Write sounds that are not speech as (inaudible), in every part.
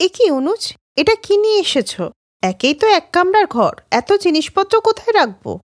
এ কি অনুজ? এটা কি নিয়ে এসেছ? একেই তো এক কামরার ঘর। এত জিনিসপত্র কোথায় রাখব?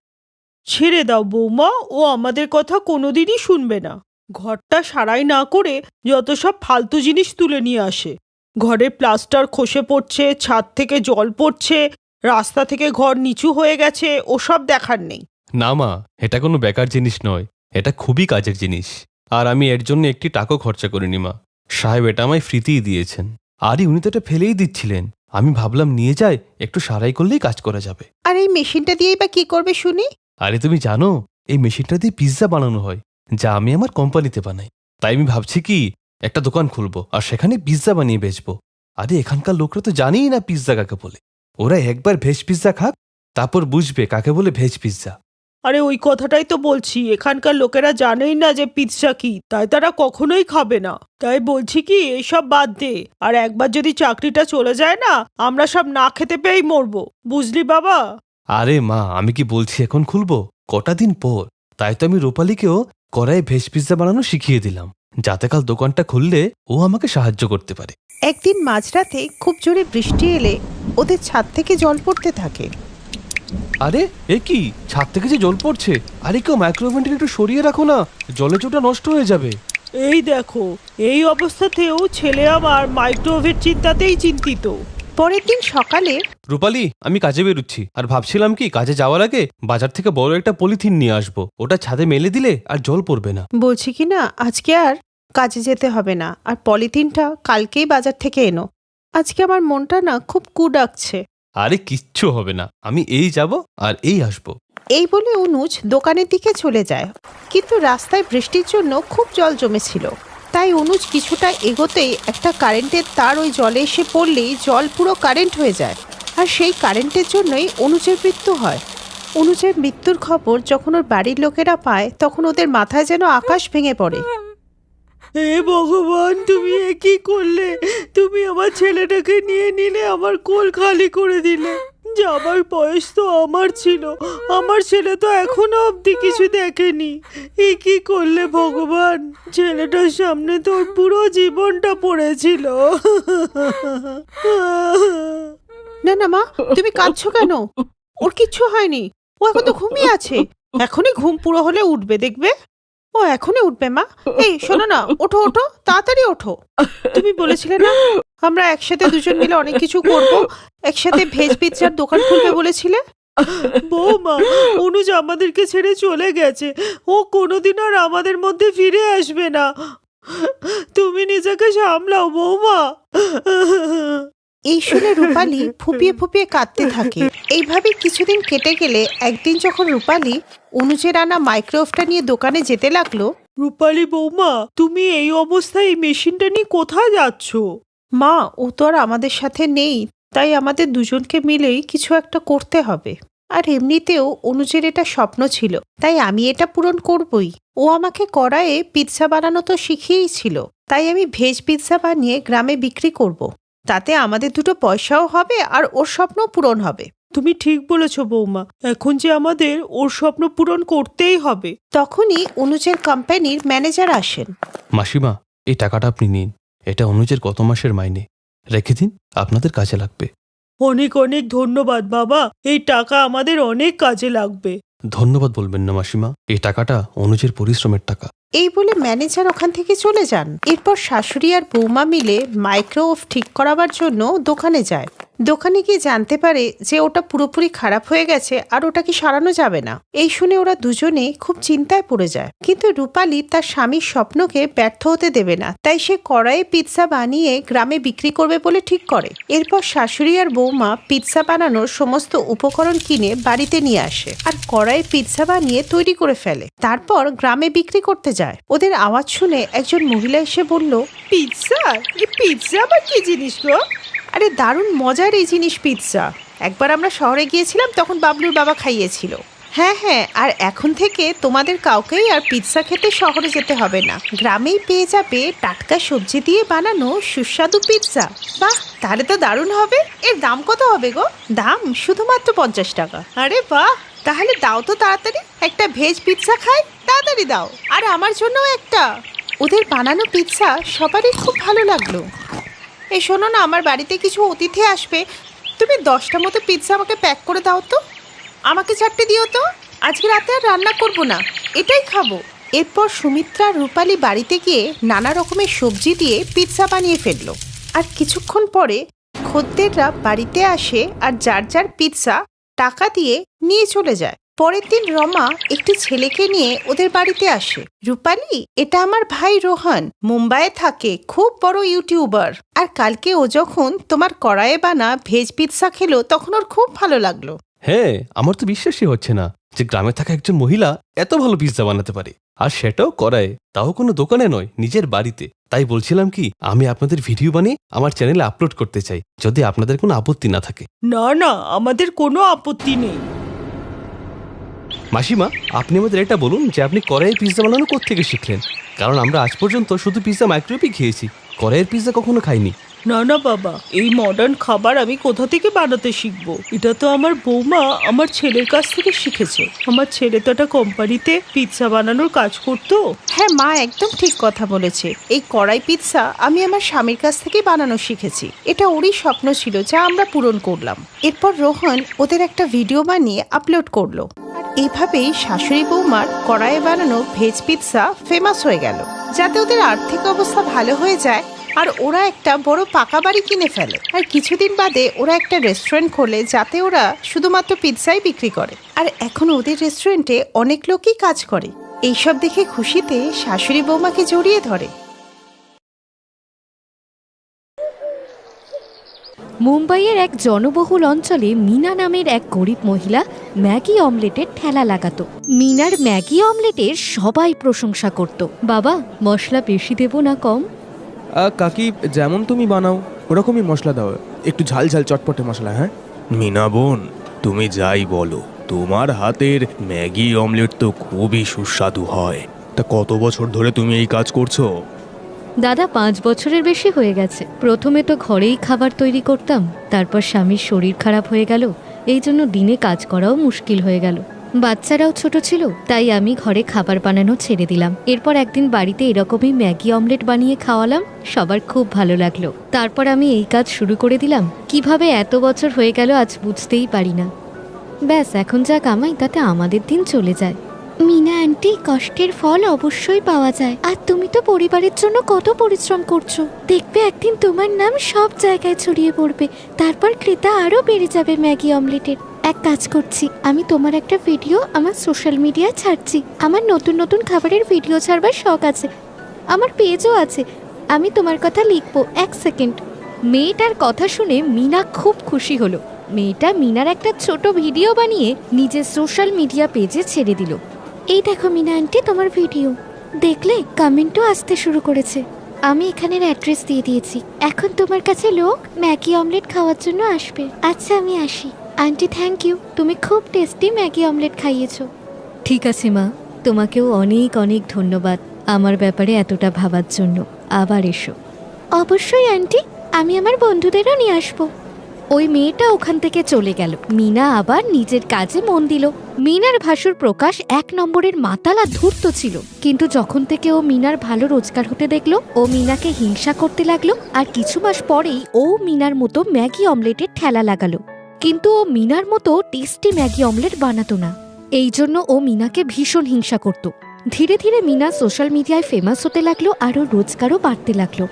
ছেড়ে দাও বৌমা ও আমাদের কথা কোনোদিনই শুনবে না। ঘরটা সারাই না করে যত সব ফালতু জিনিস তুলে নিয়ে আসে। ঘরের প্লাস্টার খসে পড়ছে ছাদ থেকে জল পড়ছে রাস্তা থেকে ঘর নিচু হয়ে গেছে ওসব দেখার নেই। না মা এটা কোনো বেকার জিনিস নয়। এটা খুবই কাজের জিনিস। আর আমি এর জন্য একটি টাকা খরচা করিনি মা। সাহেব এটা আমায় ফ্রিতেই দিয়েছেন। আরে উনি তো এটা ফেলেই দিচ্ছিলেন। আমি ভাবলাম নিয়ে যাই একটু সারাই করলেই কাজ করা যাবে। আর এই মেশিনটা দিয়েই বা কি করবে শুনি? আরে তুমি জানো এই মেশিনটা দিয়ে পিৎজা বানানো হয় যা আমি আমার কোম্পানিতে বানাই। তাই আমি ভাবছি কি একটা দোকান খুলবো আর সেখানে পিৎজা বানিয়ে বেচবো। আরে এখানকার লোকরা তো জানেই না পিৎজা কাকে বলে। ওরা একবার ভেজ পিৎজা খাক তারপর বুঝবে কাকে বলে ভেজ পিৎজা আরে ওই কথাটাই তো বলছি এখানকার লোকেরা জানেই না যে পিৎজা কি তাই তারা কখনোই খাবে না। তাই বলছি কি এসব বাদ দে। আর একবার যদি চাকরিটা চলে যায় না আমরা সব না খেতে পেয়েই মরবো। বুঝলি বাবা? আরে মা আমি কি বলছি এখন খুলবো? কটা দিন পর? তাই তো আমি রূপালীকেও কড়াই ভেজ পিৎজা বানানো শিখিয়ে দিলাম। যাতে কাল দোকানটা খুললে ও আমাকে সাহায্য করতে পারে। একদিন মাঝরাতে খুব জোরে বৃষ্টি এলে ওদের ছাদ থেকে জল পড়তে থাকে। আরে এ কি? ছাদ থেকে যে জল পড়ছে। আরে কেউ মাইক্রোওভেনটা একটু সরিয়ে রাখো না জলে চোটা নষ্ট হয়ে যাবে। এই দেখো এই অবস্থাতেও ছেলে আমার মাইক্রোওয়েভের চিন্তাতেই চিন্তিত। পরের দিন সকালে রূপালি আমি কাজে বেরুচ্ছি আর ভাবছিলাম কি কাজে যাওয়ার আগে বাজার থেকে বড় একটা পলিথিন নিয়ে আসব। ওটা ছাদে মেলে দিলে আর জল পড়বে না। বলছি কি না আজকে আর কাজে যেতে হবে না আর পলিথিনটা কালকেই বাজার থেকে এনো। আজকে আমার মনটা না খুব কু ডাকছে আরে কিচ্ছু হবে না। আমি এই যাব আর এই আসব। এই বলে অনুজ দোকানের দিকে চলে যায়। কিন্তু রাস্তায় বৃষ্টির জন্য খুব জল জমেছিল। তাই অনুজ কিছুটা এগোতেই একটা কারেন্টের তার ওই জলে এসে পড়লেই জল পুরো কারেন্ট হয়ে যায়। আর সেই কারেন্টের জন্যই অনুজের মৃত্যু হয়। অনুজের মৃত্যুর খবর যখন ওর বাড়ির লোকেরা পায়, তখন ওদের মাথায় যেন আকাশ ভেঙে পড়ে। হে ভগবান, তুমি এ কি করলে? তুমি আমার ছেলেটাকে নিয়ে নিলে, আমার কোল খালি করে দিলে। যাবার বয়স তো আমার ছিল। আমার ছেলে তো এখনও অবধি কিছু দেখেনি। এ কি করলে ভগবান? ছেলেটার সামনে তোর পুরো জীবনটা পড়েছিল। না না, মা, তুমি কাঁদছো কেন? ওর কিচ্ছু হয়নি। ও এখন তো ঘুমিয়ে আছে। এখনই ঘুম পুরো হলে উঠবে, দেখবে? ও এখনই উঠবে মা। এই শোনো না ওঠো ওঠো তাড়াতাড়ি ওঠো। তুমি বলেছিলে না আমরা একসাথে দুজন মিলে অনেক কিছু করব। একসাথে ভেজ পিৎজার দোকান খুলবে বলেছিলে? বৌমা অনুজ আমাদেরকে ছেড়ে চলে গেছে। ও কোনোদিন আর আমাদের মধ্যে ফিরে আসবে না। তুমি নিজেকে সামলাও বৌমা। এই শুনে রূপালি ফুপিয়ে ফুপিয়ে কাঁদতে থাকে। এইভাবে কিছুদিন কেটে গেলে একদিন যখন রূপালি অনুজের আনা মাইক্রোওয়েভটা নিয়ে দোকানে যেতে লাগল। রূপালী বৌমা তুমি এই অবস্থায় এই মেশিনটা নিয়ে কোথায় যাচ্ছ? মা ও তো আর আমাদের সাথে নেই তাই আমাদের দুজনকে মিলেই কিছু একটা করতে হবে। আর এমনিতেও অনুজের এটা স্বপ্ন ছিল তাই আমি এটা পূরণ করবই। ও আমাকে কড়াইয়ে পিৎজা বানানো তো শিখিয়েই ছিল তাই আমি ভেজ পিৎজা বানিয়ে গ্রামে বিক্রি করব। তাতে আমাদের দুটো পয়সাও হবে আর ওর স্বপ্ন পূরণ হবে। তুমি ঠিক বলেছ বৌমা এখন যে আমাদের ওর স্বপ্ন পূরণ করতেই হবে। তখনই অনুজের কোম্পানির ম্যানেজার আসেন। মাসিমা এই টাকাটা আপনি নিন। এটা অনুজের গত মাসের মাইনে। রেখে দিন আপনাদের কাজে লাগবে। অনেক অনেক ধন্যবাদ বাবা এই টাকা আমাদের অনেক কাজে লাগবে। ধন্যবাদ বলবেন না মাসিমা এই টাকাটা অনুজের পরিশ্রমের টাকা। এই বলে ম্যানেজার ওখান থেকে চলে যান। এরপর শাশুড়ি আর বৌমা মিলে মাইক্রোওয়েভ ঠিক করাবার জন্য দোকানে যায়। দোকানে গিয়ে জানতে পারে যে ওটা পুরোপুরি খারাপ হয়ে গেছে আর ওটা কি সারানো যাবে না। এই শুনে ওরা দুজনে খুব চিন্তায় পড়ে যায়। কিন্তু রূপালী তার স্বামীর স্বপ্নকে ব্যর্থ হতে দেবে না। তাই সে কড়াইয়ে পিৎজা বানিয়ে গ্রামে বিক্রি করবে বলে ঠিক করে। এরপর শাশুড়ি আর বৌমা পিৎজা বানানোর সমস্ত উপকরণ কিনে বাড়িতে নিয়ে আসে আর কড়াইয়ে পিৎজা বানিয়ে তৈরি করে ফেলে। তারপর গ্রামে বিক্রি করতে যায়। ওদের আওয়াজ শুনে একজন মহিলা এসে বলল, পিৎজা? পিৎজা আবার কি জিনিস গো? আরে দারুণ মজার এই জিনিস পিৎজা। একবার আমরা শহরে গিয়েছিলাম, তখন বাবলুর বাবা খাইয়েছিল। হ্যাঁ হ্যাঁ আর এখন থেকে তোমাদের কাউকেই আর পিৎজা খেতে শহরে যেতে হবে না। গ্রামেই পেয়ে যাবে টাটকা সবজি দিয়ে বানানো সুস্বাদু পিৎজা। বাহ, তাহলে তো দারুণ হবে। এর দাম কত হবে গো? দাম শুধুমাত্র পঞ্চাশ টাকা। আরে বাহ, তাহলে দাও তো তাড়াতাড়ি। একটা ভেজ পিৎজা খাই, তাড়াতাড়ি দাও। আর আমার জন্যও একটা। ওদের বানানো পিৎজা সবারই খুব ভালো লাগল। এই শোনো না, আমার বাড়িতে কিছু অতিথি আসবে। তুমি দশটা মতো পিৎজা আমাকে প্যাক করে দাও তো। আমাকে চারটে দিও তো। আজকে রাতে আর রান্না করব না। এটাই খাব। এরপর সুমিত্রা রূপালী বাড়িতে গিয়ে নানা রকমের সবজি দিয়ে পিৎজা বানিয়ে ফেলল। আর কিছুক্ষণ পরে খদ্দেররা বাড়িতে আসে আর যার যার পিৎজা টাকা দিয়ে নিয়ে চলে যায়। পরের দিন রমা একটি ছেলেকে নিয়ে ওদের বাড়িতে আসে। রূপালী এটা আমার ভাই রোহান। মুম্বাইয়ে থাকে খুব বড় ইউটিউবার। আর কালকে ও যখন তোমার কড়াইয়ে বানা ভেজ পিৎসা খেলো তখন ওর খুব ভালো লাগল। হ্যাঁ আমার তো বিশ্বাসই হচ্ছে না যে গ্রামে থাকা একজন মহিলা এত ভালো পিৎজা বানাতে পারে। আর সেটাও করায় তাও কোনো দোকানে নয় নিজের বাড়িতে। তাই বলছিলাম কি আমি আপনাদের ভিডিও বানিয়ে আমার চ্যানেলে আপলোড করতে চাই যদি আপনাদের কোনো আপত্তি না থাকে। না না আমাদের কোনো আপত্তি নেই। মাসিমা আপনি আমাদের এটা বলুন যে আপনি কড়াইয়ের পিৎজা বানানো থেকে শিখলেন? কারণ আমরা আজ পর্যন্ত শুধু পিৎজা মাইক্রোওয়েভই খেয়েছি। কড়াইয়ের পিৎজা কখনো খাইনি। না না বাবা এই মডার্ন খাবার আমি কোথা থেকে বানাতে শিখব? এটা তো আমার বৌমা আমার ছেলের কাছ থেকে শিখেছে। আমার ছেলে তো একটা কোম্পানিতে পিৎজা বানানোর কাজ করতো। হ্যাঁ মা একদম ঠিক কথা বলেছে। এই কড়াই পিৎজা আমি আমার স্বামীর কাছ থেকে বানানো শিখেছি। এটা ওরই স্বপ্ন ছিল যা আমরা পূরণ করলাম। এরপর রোহন ওদের একটা ভিডিও বানিয়ে আপলোড করল। এভাবেই শাশুড়ি বৌমার কড়াইয়ে বানানো ভেজ পিৎজা ফেমাস হয়ে গেল। যাতে ওদের আর্থিক অবস্থা ভালো হয়ে যায় আর ওরা একটা বড় পাকা বাড়ি কিনে ফেলে। আর কিছুদিন বাদে ওরা একটা রেস্টুরেন্ট খোলে যাতে ওরা শুধুমাত্র পিৎজাই বিক্রি করে। আর এখন ওদের রেস্টুরেন্টে অনেক লোকই কাজ করে। এইসব দেখে খুশিতে শাশুড়ি বৌমাকে জড়িয়ে ধরে। মুম্বাইয়ের এক জনবহুল অঞ্চলে মিনা নামের এক গরিব মহিলা ম্যাগি অমলেটের ঠেলা লাগাতো। মিনার ম্যাগি অমলেটের সবাই প্রশংসা করত। বাবা মশলা বেশি দেব না কম? কাকি যেমন তুমি বানাও ওরকমই মশলা দাও। একটু ঝাল ঝাল চটপটে মশলা হ্যাঁ? মিনা বোন তুমি যাই বলো তোমার হাতের ম্যাগি অমলেট তো খুবই সুস্বাদু হয়। তা কত বছর ধরে তুমি এই কাজ করছ? দাদা পাঁচ বছরের বেশি হয়ে গেছে। প্রথমে তো ঘরেই খাবার তৈরি করতাম, তারপর স্বামীর শরীর খারাপ হয়ে গেল, এই জন্য দিনে কাজ করাও মুশকিল হয়ে গেল। বাচ্চারাও ছোট ছিল, তাই আমি ঘরে খাবার বানানো ছেড়ে দিলাম। এরপর একদিন বাড়িতে এরকমই ম্যাগি অমলেট বানিয়ে খাওয়ালাম, সবার খুব ভালো লাগল। তারপর আমি এই কাজ শুরু করে দিলাম। কীভাবে এত বছর হয়ে গেল আজ বুঝতেই পারি না। ব্যাস, এখন যা কামাই, তাতে আমাদের দিন চলে যায়। আন্টি কষ্টের ফল অবশ্যই পাওয়া যায়। আর তুমি তো পরিবারের জন্য কত পরিশ্রম করছ। দেখবে একদিন তোমার নাম সব জায়গায় ছড়িয়ে পড়বে। তারপর ক্রেতা আরও বেড়ে যাবে ম্যাগি অমলেটের। এক কাজ করছি, আমি তোমার একটা ভিডিও আমার সোশ্যাল মিডিয়ায় ছাড়ছি। আমার নতুন নতুন খাবারের ভিডিও ছাড়বার শখ আছে। আমার পেজও আছে। আমি তোমার কথা লিখব, এক সেকেন্ড। মেয়েটার কথা শুনে মিনা খুব খুশি হলো। মেয়েটা মিনার একটা ছোট ভিডিও বানিয়ে নিজের সোশ্যাল মিডিয়া পেজে ছেড়ে দিল। এই দেখো মিনা আন্টি তোমার ভিডিও দেখলে কমেন্টও আসতে শুরু করেছে। আমি এখানের অ্যাড্রেস দিয়ে দিয়েছি। এখন তোমার কাছে লোক ম্যাগি অমলেট খাওয়ার জন্য আসবে। আচ্ছা আমি আসি। আন্টি থ্যাংক ইউ তুমি খুব টেস্টি ম্যাগি অমলেট খাইয়েছো। ঠিক আছে মা। তোমাকেও অনেক অনেক ধন্যবাদ আমার ব্যাপারে এতটা ভাবার জন্য। আবার এসো। অবশ্যই আন্টি। আমি আমার বন্ধুদেরও নিয়ে আসব। ওই মেয়েটা ওখান থেকে চলে গেল। মিনা আবার নিজের কাজে মন দিল। মিনার ভাসুর প্রকাশ এক নম্বরের মাতালা ধূর্ত ছিল। কিন্তু যখন থেকে ও মিনার ভালো রোজগার হতে দেখল, ও মিনাকে হিংসা করতে লাগল আর কিছু মাস পরেই ও মিনার মতো ম্যাগি অমলেটের ঠেলা লাগালো। কিন্তু ও মিনার মতো টেস্টি ম্যাগি অমলেট বানাতো না। এই জন্য ও মিনাকে ভীষণ হিংসা করত। ধীরে ধীরে মিনা সোশ্যাল মিডিয়ায় ফেমাস হতে লাগল আর ওর রোজগারও বাড়তে লাগল।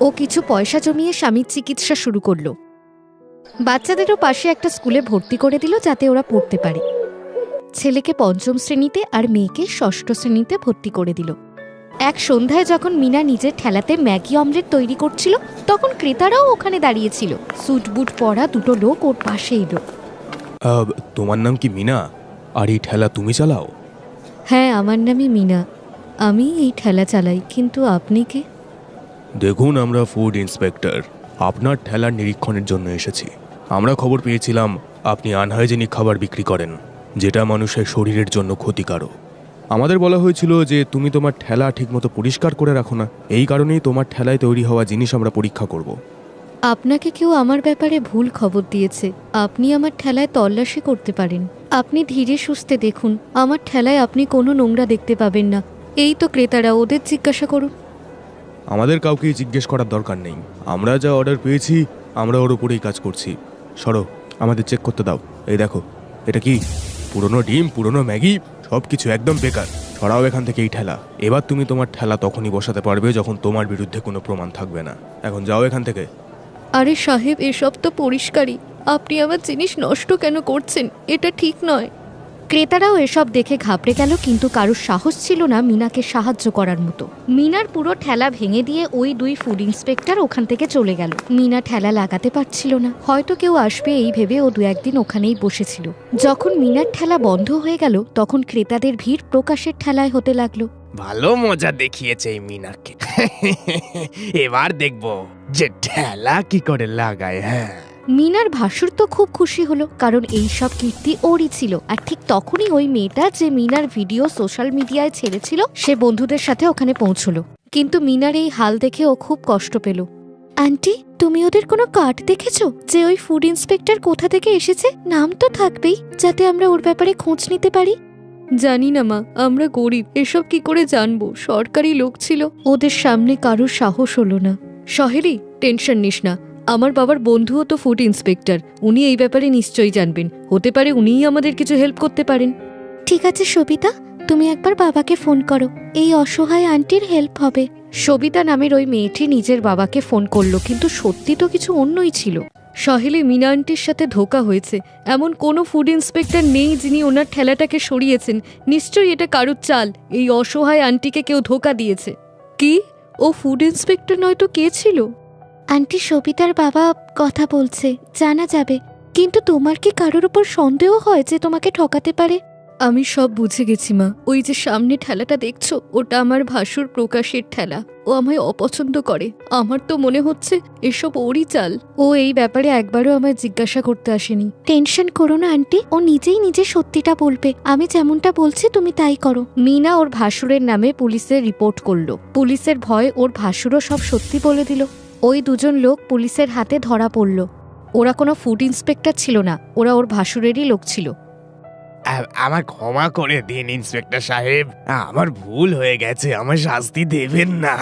ও কিছু পয়সা জমিয়ে স্বামীর চিকিৎসা শুরু করল। বাচ্চাদেরও পাশে একটা স্কুলে ভর্তি করে দিল যাতে ওরা পড়তে পারে। ছেলেকে পঞ্চম শ্রেণীতে আর মেয়েকে ষষ্ঠ শ্রেণীতে ভর্তি করে দিল। এক সন্ধ্যায় যখন মিনা নিজের ঠেলাতে ম্যাগি অমলেট তৈরি করছিল তখন ক্রেতারাও ওখানে দাঁড়িয়েছিল। স্যুট বুট পরা দুটো লোক ওর পাশে এলো। তোমার নাম কি মিনা? আর এই ঠেলা তুমি চালাও? হ্যাঁ আমার নামই মিনা। আমি এই ঠেলা চালাই কিন্তু আপনি কে? দেখুন আমরা ফুড ইন্সপেক্টর। আপনার ঠেলার নিরীক্ষণের জন্য এসেছি। আমরা খবর পেয়েছিলাম, আপনি আনহাইজেনিক খাবার বিক্রি করেন, যেটা মানুষের শরীরের জন্য ক্ষতিকারক। আমাদের বলা হয়েছিল যে, তুমি তোমার ঠেলা ঠিকমতো পরিষ্কার করে রাখো না। এই কারণেই তোমার ঠেলায় তৈরি হওয়া জিনিস আমরা পরীক্ষা করব। আপনাকে কেউ আমার ব্যাপারে ভুল খবর দিয়েছে। আপনি আমার ঠেলায় তল্লাশি করতে পারেন। আপনি ধীরে সুস্থে দেখুন, আমার ঠেলায় আপনি কোনো নোংরা দেখতে পাবেন না। এই তো ক্রেতারা, ওদের জিজ্ঞাসা করুন। আমাদের কাউকেই জিজ্ঞেস করার দরকার নেই। আমরা যা অর্ডার পেয়েছি, আমরা ওর উপরেই কাজ করছি। সরো, আমাদের চেক করতে দাও। এই দেখো, এটা কি? পুরনো ডিম, পুরনো ম্যাগি সব কিছু একদম বেকার। সরাও এখান থেকে এই ঠেলা। এবার তুমি তোমার ঠেলা তখনই বসাতে পারবে যখন তোমার বিরুদ্ধে কোনো প্রমাণ থাকবে না। এখন যাও এখান থেকে। আরে সাহেব, এসব তো পরিষ্কারই। আপনি আমার জিনিস নষ্ট কেন করছেন? এটা ঠিক নয়। ক্রেতারাও এসব দেখে ঘাবড়ে গেল, কিন্তু কারোর সাহস ছিল না মিনাকে সাহায্য করার মতো। মিনার পুরো ঠেলা ভেঙে দিয়ে ওই দুই ফুড ইন্সপেক্টর ওখান থেকে চলে গেল। মিনা ঠেলা লাগাতে পারছিল না। হয়তো কেউ আসবে এই ভেবে ও দু একদিন ওখানেই বসেছিল। যখন মিনার ঠেলা বন্ধ হয়ে গেল, তখন ক্রেতাদের ভিড় প্রকাশের ঠেলায় হতে লাগল। ভালো মজা দেখিয়েছে এই মিনাকে। (laughs) এবার দেখব যে ঠেলা কি করে লাগায় হ্যাঁ। মিনার ভাসুর তো খুব খুশি হলো, কারণ এই সব কীর্তি ওরই ছিল। আর ঠিক তখনই ওই মেয়েটা যে মিনার ভিডিও সোশ্যাল মিডিয়ায় ছেড়েছিল, সে বন্ধুদের সাথে ওখানে পৌঁছলো। কিন্তু মিনার এই হাল দেখে ও খুব কষ্ট পেল। আন্টি, তুমি ওদের কোনো কার্ড দেখেছ? যে ওই ফুড ইন্সপেক্টর কোথা থেকে এসেছে? নাম তো থাকবেই, যাতে আমরা ওর ব্যাপারে খোঁজ নিতে পারি? জানি না মা, আমরা গরিব, এসব কি করে জানব? সরকারি লোক ছিল। ওদের সামনে কারোর সাহস হলো না। সহেলি, টেনশন নিস না। আমার বাবার বন্ধুও তো ফুড ইন্সপেক্টর উনি এই ব্যাপারে নিশ্চয়ই জানবেন। হতে পারে উনিই আমাদের কিছু হেল্প করতে পারেন। ঠিক আছে সবিতা। তুমি একবার বাবাকে ফোন করো। এই অসহায় আন্টির হেল্প হবে। সবিতা নামের ওই মেয়েটি নিজের বাবাকে ফোন করল কিন্তু সত্যি তো কিছু অন্যই ছিল। সহেলে মিনা আন্টির সাথে ধোকা হয়েছে। এমন কোনো ফুড ইন্সপেক্টর নেই যিনি ওনার ঠেলাটাকে সরিয়েছেন। নিশ্চয়ই এটা কারুর চাল। এই অসহায় আন্টিকে কেউ ধোকা দিয়েছে। কি? ও ফুড ইন্সপেক্টর নয়তো কে ছিল? আন্টি সবিতার বাবা কথা বলছে জানা যাবে। কিন্তু তোমার কি কারোর উপর সন্দেহ হয় যে তোমাকে ঠকাতে পারে? আমি সব বুঝে গেছি মা। ওই যে সামনে ঠেলাটা দেখছ ওটা আমার ভাসুর প্রকাশের ঠেলা। ও আমায় অপছন্দ করে। আমার তো মনে হচ্ছে এসব ওরই চাল। ও এই ব্যাপারে একবারও আমায় জিজ্ঞাসা করতে আসেনি। টেনশন করো না আন্টি ও নিজেই নিজে সত্যিটা বলবে। আমি যেমনটা বলছি তুমি তাই করো। মিনা ওর ভাসুরের নামে পুলিশে রিপোর্ট করল। পুলিশের ভয় ওর ভাসুরও সব সত্যি বলে দিল। ওই দুজন লোক পুলিশের হাতে ধরা পড়ল। ওরা কোনো ফুড ইন্সপেক্টর ছিল না ওরা ওর ভাসুরেরই লোক ছিল। আমার ক্ষমা করে দিন ইন্সপেক্টর সাহেব। আমার ভুল হয়ে গেছে আমার শাস্তি দেবেন না।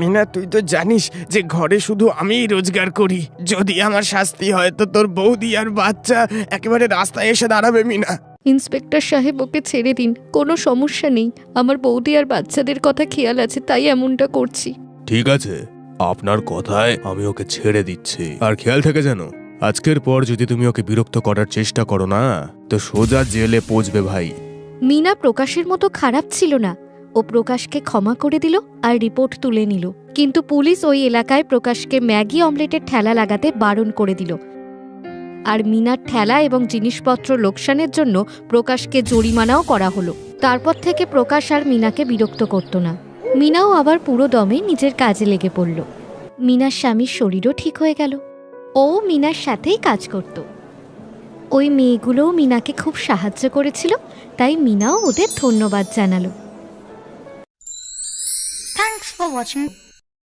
মিনা তুই তো জানিস যে ঘরে শুধু আমিই রোজগার করি। যদি আমার শাস্তি হয় তো তোর বৌদি আর বাচ্চা একেবারে রাস্তায় এসে দাঁড়াবে মিনা। ইন্সপেক্টর সাহেব ওকে ছেড়ে দিন। কোনো সমস্যা নেই। আমার বৌদি আর বাচ্চাদের কথা খেয়াল আছে তাই এমনটা করছি। ঠিক আছে। আপনার কথায় আমি ওকে ছেড়ে দিচ্ছি। আর খেয়াল থেকে যেন, আজকের পর যদি তুমি ওকে বিরক্ত করার চেষ্টা করো না, তো সোজা জেলে পৌঁছবে ভাই। মিনা প্রকাশের মতো খারাপ ছিল না। ও প্রকাশকে ক্ষমা করে দিল আর রিপোর্ট তুলে নিল। কিন্তু পুলিশ ওই এলাকায় প্রকাশকে ম্যাগি অমলেটের ঠেলা লাগাতে বারণ করে দিল। আর মিনার ঠেলা এবং জিনিসপত্র লোকসানের জন্য প্রকাশকে জরিমানাও করা হলো। তারপর থেকে প্রকাশ আর মিনাকে বিরক্ত করত না। মিনাও আবার পুরো দমে নিজের কাজে লেগে পড়ল। মিনার স্বামীর শরীরও ঠিক হয়ে গেল। ও মিনার সাথেই কাজ করত। ওই মেয়েগুলোও মিনাকে খুব সাহায্য করেছিল, তাই মিনাও ওদের ধন্যবাদ জানালো। Thanks for watching.